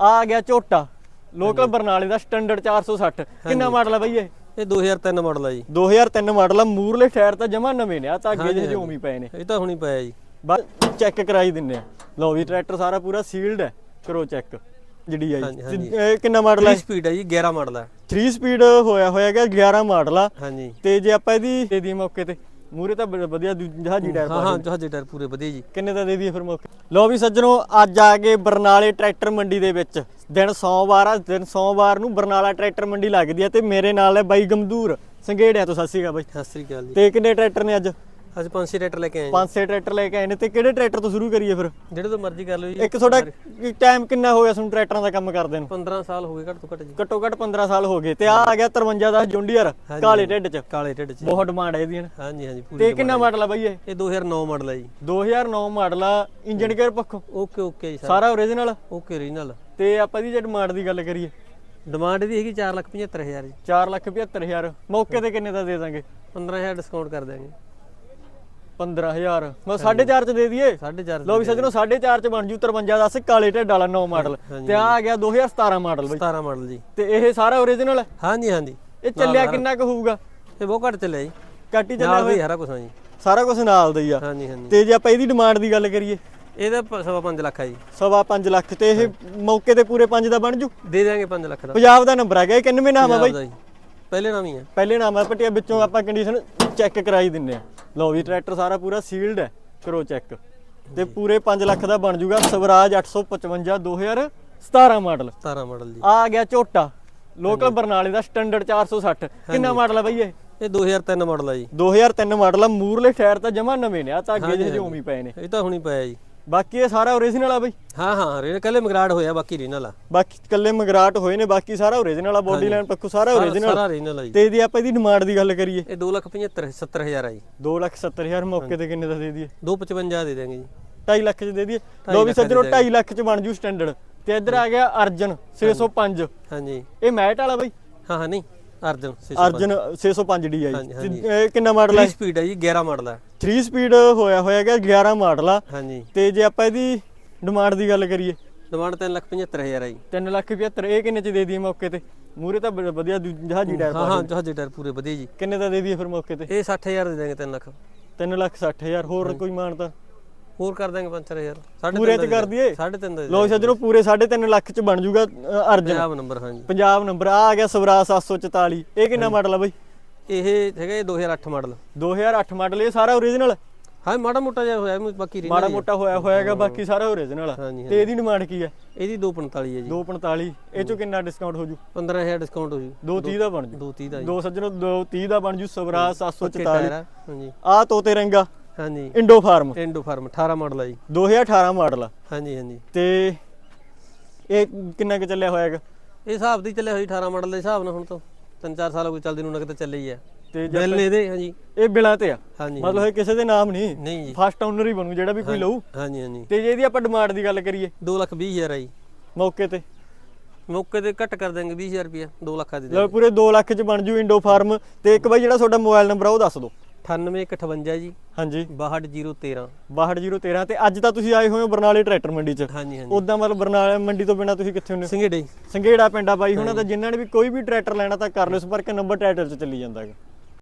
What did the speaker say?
ਆ ਗਿਆ ਝੋਟਾ। ਲੋਕਲ ਬਰਨਾਲੇ ਦਾ ਸਟੈਂਡਰਡ 460 ਕਿੰਨਾ ਮਾਡਲ ਆ ਬਈ ਇਹ? ਇਹ 2003 ਮਾਡਲ ਆ ਜੀ। 2003 ਮਾਡਲ ਆ ਮੂਰਲੇ ਟਾਇਰ ਤਾਂ ਜਮਾ ਨਵੇਂ ਨੇ ਆ ਤਾਂ ਅੱਗੇ ਜਿਹੇ ਹੀ ਪਏ ਨੇ। ਇਹ ਤਾਂ ਹੁਣੀ ਪਿਆ ਜੀ। ਬਸ ਚੈੱਕ ਕਰਾਈ ਦਿੰਨੇ ਆ। ਲਓ ਵੀ ਟਰੈਕਟਰ ਸਾਰਾ ਪੂਰਾ ਸੀਲਡ ਹੈ ਕਰੋ ਚੈੱਕ। ਜਿਹੜੀ ਆ ਜੀ। ਇਹ ਕਿੰਨਾ ਮਾਡਲ ਹੈ 3 ਸਪੀਡ ਹੈ ਜੀ 11 ਮਾਡਲ ਹੈ 3 ਸਪੀਡ ਹੋਇਆ ਹੋਇਆ ਗਿਆ 11 ਮਾਡਲ ਆ। ਹਾਂਜੀ। ਤੇ ਜੇ ਆਪਾਂ ਇਹਦੀ ਦੇ ਦੀ ਮੌਕੇ ਤੇ। ਮੂਰੇ ਤਾਂ ਬ- ਵਧੀਆ ਦੂ- ਜਹਾਜੀ ਟਾਇਰ ਹਾਂ ਹਾਂ ਜਹਾਜ਼ੀ ਟਾਇਰ ਪੂਰੇ ਵਧੀਆ ਜੀ। ਕਿੰਨੇ ਦਾ ਦੇ ਦਈਏ ਫਿਰ ਮੌਕੇ? ਲੋ ਵੀ ਸੱਜਣੋ ਅੱਜ ਆ ਗਏ ਬਰਨਾਲੇ ਟਰੈਕਟਰ ਮੰਡੀ ਦੇ ਵਿੱਚ। ਦਿਨ ਸੋਮਵਾਰ ਆ ਦਿਨ ਸੋਮਵਾਰ ਨੂੰ ਬਰਨਾਲਾ ਟਰੈਕਟਰ ਮੰਡੀ ਲੱਗਦੀ ਆ ਤੇ ਮੇਰੇ ਨਾਲ ਹੈ ਬਾਈ ਗਮਦੂਰ ਸੰਘੇੜਿਆ ਤੋਂ ਸਤਿ ਸ਼੍ਰੀ ਅਕਾਲ ਬਾਈ। ਸਤਿ ਸ੍ਰੀ ਅਕਾਲ ਜੀ। ਤੇ ਕਿੰਨੇ ਟਰੈਕਟਰ ਨੇ ਅੱਜ? ਅੱਜ ਪੰਜ ਛੇ ਟਰੈਕਟਰ ਲੈ ਕੇ ਆਏ ਪੰਜ ਛੇ ਟਰੈਕਟਰ ਲੈ ਕੇ ਆਏ ਨੇ ਤੇ ਕਿਹੜੇ ਟਰੈਕਟਰ ਤੋਂ ਸ਼ੁਰੂ ਕਰੀਏ ਫਿਰ? ਜਿਹੜੇ ਤੋਂ ਮਰਜ਼ੀ ਕਰ ਲਓ ਜੀ। ਇੱਕ ਤੁਹਾਡਾ ਟਾਈਮ ਕਿੰਨਾ ਹੋ ਗਿਆ ਤੁਹਾਨੂੰ ਟਰੈਕਟਰਾਂ ਦਾ ਕੰਮ ਕਰਦੇ ਨੂੰ? 15 ਸਾਲ ਹੋ ਗਏ ਘੱਟ ਤੋਂ ਘੱਟ ਜੀ। ਘੱਟੋ ਘੱਟ 15 ਸਾਲ ਹੋ ਗਏ ਤੇ ਆ ਆ ਗਿਆ 53 ਦਾ ਜੁੰਡੀਅਰ ਕਾਲੇ ਢਿੱਡ ਚ। ਕਾਲੇ ਢਿੱਡ ਚ। ਬਹੁਤ ਡਿਮਾਂਡ ਹੈ ਇਹਦੀ ਹਨ ਹਾਂਜੀ ਹਾਂਜੀ ਪੂਰੀ ਤੇ ਕਿੰਨਾ ਮਾਡਲ ਆ ਬਾਈ ਇਹ? ਇਹ 2009 ਮਾਡਲ ਹੈ ਜੀ। 2009 ਮਾਡਲ ਆ ਇੰਜਨ ਗੇਅਰ ਪੱਖੋਂ। ਓਕੇ ਓਕੇ ਜੀ ਸਰ ਓਰੀਜਨਲ ਓਕੇ ਰੀਜਨਲ ਤੇ ਆਪਾਂ ਦੀ ਜੇ ਡਿਮਾਂਡ ਦੀ ਗੱਲ ਕਰੀਏ? ਡਿਮਾਂਡ ਦੀ ਹੈਗੀ 475000 ਜੀ। 475000 ਮੌਕੇ ਤੇ ਕਿੰਨੇ ਦਾ ਦੇ ਦਾਂਗੇ? 15000 ਡਿਸਕਾਊਂਟ ਕਰ ਦਿਆਂਗੇ। 15000 ਮੈਂ 4.5 ਚ ਦੇ ਦਈਏ। 4.5 ਲੋ ਵੀ ਸੱਜਣੋ 4.5 ਚ ਬਣ ਜੂ 53 10 ਕਾਲੇ ਢਿੱਡ ਵਾਲਾ 9 ਮਾਡਲ। ਤੇ ਆ ਆ ਗਿਆ 2017 ਮਾਡਲ ਬਈ। 17 ਮਾਡਲ ਜੀ। ਤੇ ਇਹ ਸਾਰਾ ਓਰੀਜਨਲ ਹੈ? ਹਾਂਜੀ ਹਾਂਜੀ। ਇਹ ਚੱਲਿਆ ਕਿੰਨਾ ਕੁ ਹੋਊਗਾ? ਇਹ ਬਹੁਤ ਘੱਟ ਚੱਲਿਆ ਜੀ। ਹੀ ਚੱਲਿਆ ਵੀ ਸਾਰਾ ਕੁਝ ਹਾਂ ਜੀ। ਸਾਰਾ ਕੁਝ ਨਾਲ ਦਾ ਹੀ ਆ। ਹਾਂਜੀ ਹਾਂਜੀ। ਤੇ ਜੇ ਆਪਾਂ ਇਹਦੀ ਡਿਮਾਂਡ ਦੀ ਗੱਲ ਕਰੀਏ? ਇਹਦਾ ਪ- ਸਵਾ 5 ਲੱਖ ਹੈ ਜੀ। ਸਵਾ 5 ਲੱਖ ਤੇ ਇਹ ਮੌਕੇ ਤੇ ਪੂਰੇ 5 ਦਾ ਬਣ ਜੂ? ਦੇ ਦਿਆਂਗੇ 5 ਲੱਖ ਦਾ। ਪੰਜਾਬ ਦਾ ਨੰਬਰ ਆ ਗਿਆ ਇਹ ਕਿੰਨਵੇਂ ਨਾਮ ਆ ਬਾਈ? ਪਹਿਲੇ ਨਾਮ ਹੀ ਹੈ ਪਹਿਲੇ ਨਾਮ ਆ ਪਟਿਆ ਵਿੱਚੋਂ ਆਪਾਂ ਕੰਡੀਸ਼ਨ ਚੈੱਕ ਕਰਾਈ ਦਿੰਨੇ ਆ। ਲਓ ਵੀ ਟਰੈਕਟਰ ਸਾਰਾ ਪੂਰਾ ਸੀਲਡ ਹੈ ਕਰੋ ਚੈੱਕ ਤੇ ਪੂਰੇ 5 ਲੱਖ ਦਾ ਬਣ ਜੂਗਾ ਸਵਰਾਜ 855 2017 ਮਾਡਲ। 17 ਮਾਡਲ ਜੀ। ਆ ਗਿਆ ਝੋਟਾ ਲੋਕਲ ਬਰਨਾਲੇ ਦਾ ਸਟੈਂਡਰਡ 460 ਕਿੰਨਾ ਮਾਡਲ ਆ ਬਈ ਇਹ? ਇਹ 2003 ਮਾਡਲ ਹੈ ਜੀ। 2003 ਮਾਡਲ ਆ ਮੂਰਲੇ ਟਾਇਰ ਤਾਂ ਜਮਾ ਨਵੇਂ ਨੇ ਆ ਤਾਂ ਅੱਗੇ ਜਿਹੇ ਉਵੇਂ ਹੀ ਪਏ ਨੇ। ਇਹ ਤਾਂ ਹੁਣੀ ਪਿਆ ਜੀ। ਬਾਕੀ ਇਹ ਸਾਰਾ ਓਰੀਜਨਲ ਆ ਬਈ। ਹਾਂ ਹਾਂ ਰੇ ਕੱਲੇ ਮਗਰਾੜ ਹੋਇਆ ਬਾਕੀ ਰੀਨਲ ਆ। ਬਾਕੀ ਕੱਲੇ ਮਗਰਾਟ ਹੋਏ ਨੇ ਬਾਕੀ ਸਾਰਾ ਓਰੀਜਨਲ ਆ ਬੋਡੀ ਲਾਈਨ ਪੱਖੂ ਸਾਰਾ ਓਰੀਜਨਲ ਸਾਰਾ ਰੀਨਲ ਆ ਜੀ। ਤੇ ਇਹਦੀ ਆਪਾਂ ਇਹਦੀ ਡਿਮਾਂਡ ਦੀ ਗੱਲ ਕਰੀਏ। ਇਹ 2,75 70000 ਆ ਜੀ। 270000 ਮੌਕੇ ਤੇ ਕਿੰਨੇ ਦਾ ਦੇ ਦਈਏ? 255 ਦੇ ਦੇਾਂਗੇ ਜੀ। 2.5 ਲੱਖ ਚ ਦੇ ਦਈਏ। ਲੋ ਵੀ ਸੱਜਣੋ 2.5 ਲੱਖ ਚ ਬਣ ਜੂ ਸਟੈਂਡਰਡ ਤੇ ਇੱਧਰ ਆ ਗਿਆ ਅਰਜਨ 605 ਹਾਂਜੀ। ਇਹ ਮੈਟ ਵਾਲਾ ਬਈ। ਹਾਂ ਹਾਂ ਨਹੀਂ। ਅਰਜਨ ਅਰਜਨ 605 DI ਹਾਂਜੀ, ਹਾਂਜੀ। ਤੇ ਇਹ ਕਿੰਨਾ ਮਾਡਲ ਹੈ ਸਪੀਡ ਹੈ ਜੀ 11 ਮਾਡਲ ਹੈ 3 ਸਪੀਡ ਹੋਇਆ ਹੋਇਆ ਗਿਆ 11 ਮਾਡਲ ਆ। ਹਾਂਜੀ। ਤੇ ਜੇ ਆਪਾਂ ਇਹਦੀ ਡਿਮਾਂਡ ਦੀ ਗੱਲ ਕਰੀਏ? ਡਿਮਾਂਡ 375000 ਹੈ ਜੀ। 3 ਲੱਖ 75 ਇਹ ਕਿੰਨੇ ਚ ਦੇ ਦਈਏ ਮੌਕੇ ਤੇ? ਮੂਰੇ ਤਾਂ ਬ- ਵਧੀਆ ਦੂ- ਜਹਾਜੀ ਟਾਇਰ ਹਾਂ ਹਾਂ ਜਹਾਜ਼ੀ ਟਾਇਰ ਪੂਰੇ ਵਧੀਆ ਜੀ। ਕਿੰਨੇ ਦਾ ਦੇ ਦਈਏ ਫਿਰ ਮੌਕੇ ਤੇ? ਇਹ 60000 ਦੇ ਦੇਾਂਗੇ 3 ਲੱਖ। 3 ਲੱਖ 60000 ਹੋਰ ਕੋਈ ਮਾਨਤਾ ਹੋਰ ਕਰ ਦਾਂਗੇ 5-4000 ਸਾਢੇ ਪੂਰੇ ਚ ਕਰ ਦਈਏ? ਸਾਢੇ ਤਿੰਨ ਦਾ ਦੇ ਲੋ ਸੱਜਣੋ ਪੂਰੇ 3.5 ਲੱਖ ਚ ਬਣ ਜੂਗਾ ਅਰਜਨ। ਪੰਜਾਬ ਨੰਬਰ ਹਾਂਜੀ। ਪੰਜਾਬ ਨੰਬਰ ਆ ਆ ਗਿਆ ਸਵਰਾਜ 744 ਇਹ ਕਿੰਨਾ ਮਾਡਲ ਆ ਬਈ? ਇਹ ਹੈਗਾ ਇਹ 2008 ਮਾਡਲ 2008 ਮਾਡਲ ਇਹ ਸਾਰਾ ਓਰੀਜਨਲ ਹਾਂ ਮਾੜਾ ਮੋਟਾ ਜਿਹਾ ਹੋਇਆ ਬਾਕੀ ਰੀ ਮਾੜਾ ਮੋਟਾ ਹੋਇਆ ਹੋਇਆਗਾ ਬਾਕੀ ਸਾਰਾ ਓਰੀਜਨਲ ਤੇ ਇਹਦੀ ਡਿਮਾਂਡ ਕੀ ਹੈ ਇਹਦੀ 245 ਹੈ ਜੀ। 245 ਇਹ ਚੋਂ ਕਿੰਨਾ ਡਿਸਕਾਊਂਟ ਹੋ ਜੂ 15000 ਡਿਸਕਾਊਂਟ ਹੋ ਜੂ 230 ਦਾ ਬਣ ਜੂ। 230 ਦਾ ਜੀ। ਦੋ ਸੱਜਣੋ 230 ਦਾ ਬਣ ਜੂ ਸਵਰਾਜ ਟਾਇਰ 744 ਆ ਹਾਂਜੀ। ਆ ਤੋਤੇ ਰੰਗਾ। ਹਾਂਜੀ। ਇੰਡੋ ਫਾਰਮ ਟੈਂਡੋ ਫਾਰਮ 18 ਮਾਡਲ ਆ ਜੀ। 2018 ਮਾਡਲ ਆ। ਹਾਂਜੀ ਹਾਂਜੀ। ਤੇ ਇਹ ਕਿੰਨਾ ਕੁ ਚੱਲਿਆ ਹੋਇਆਗਾ ਇਹ ਹਿਸਾਬ ਦੀ ਚੱਲਿਆ ਹੋਈ 18 ਮਾਡਲ ਦੇ ਹਿਸਾਬ ਨਾਲ ਹੁਣ ਤਾਂ ਤਿੰਨ ਚਾਰ ਸਾਲ ਹੋ ਗਏ ਚੱਲਦੀ ਨੂੰ ਨਗਦ ਚੱਲੇ ਹੀ ਆ। ਤੇ ਬਿੱਲ ਨੇ ਇਹਦੇ ਹਾਂਜੀ। ਇਹ ਬਿਲਾਂ ਤੇ ਆ? ਹਾਂਜੀ ਮਤਲਬ ਇਹ ਕਿਸੇ ਦੇ ਨਾਮ ਨਹੀਂ? ਨਹੀਂ ਜੀ। ਫਸਟ ਓਨਰ ਹੀ ਬਣੂ ਜਿਹੜਾ ਵੀ ਕੋਈ ਲਊ। ਹਾਂਜੀ ਹਾਂਜੀ। ਤੇ ਜੇ ਇਹਦੀ ਆਪਾਂ ਡਿਮਾਂਡ ਦੀ ਗੱਲ ਕਰੀਏ? 2 ਲੱਖ 20 ਹਜ਼ਾਰ ਆ ਜੀ। ਮੌਕੇ ਤੇ? ਮੌਕੇ ਤੇ ਘੱਟ ਕਰ ਦਾਂਗੇ 20000 ਰੁਪਇਆ 2 ਲੱਖਾਂ ਦੇ ਲਓ ਪੂਰੇ 2 ਲੱਖ ਚ ਬਣ ਜੂ ਇੰਡੋ ਫਾਰਮ ਤੇ ਇੱਕ ਬਾਈ ਜਿਹੜਾ ਤੁਹਾਡਾ ਮੋਬਾਈਲ ਨੰਬਰ ਆ ਉਹ ਦੱਸ ਦਿਓ। 9858 ਜੀ। ਹਾਂਜੀ। 62013 62013 ਤੇ ਅੱਜ ਤਾਂ ਤੁਸੀਂ ਆਏ ਹੋਏ ਹੋ ਬਰਨਾਲੇ ਟਰੈਕਟਰ ਮੰਡੀ ਚ। ਹਾਂਜੀ ਹਾਂਜੀ। ਉਦਾਂ ਮਤਲਬ ਬਰਨਾਲੇ ਮੰਡੀ ਤੋਂ ਬਿਨਾ ਤੁਸੀਂ ਕਿੱਥੇ ਹੁੰਦੇ? ਹੋ? ਸਿੰਗੇੜੇ ਸੰਘੇੜਾ ਪਿੰਡਾ ਬਾਈ ਹੁਣਾਂ ਦਾ ਜਿਨ੍ਹਾਂ ਨੇ ਵੀ ਕੋਈ ਵੀ ਟਰੈਕਟਰ ਲੈਣਾ ਤਾਂ ਕਰ ਲਿਓ ਸੰਪਰਕ ਨੰਬਰ ਟਾਈਟਲ 'ਚ ਚੱਲੀ ਜਾਂਦਾ ਹੈਗਾ।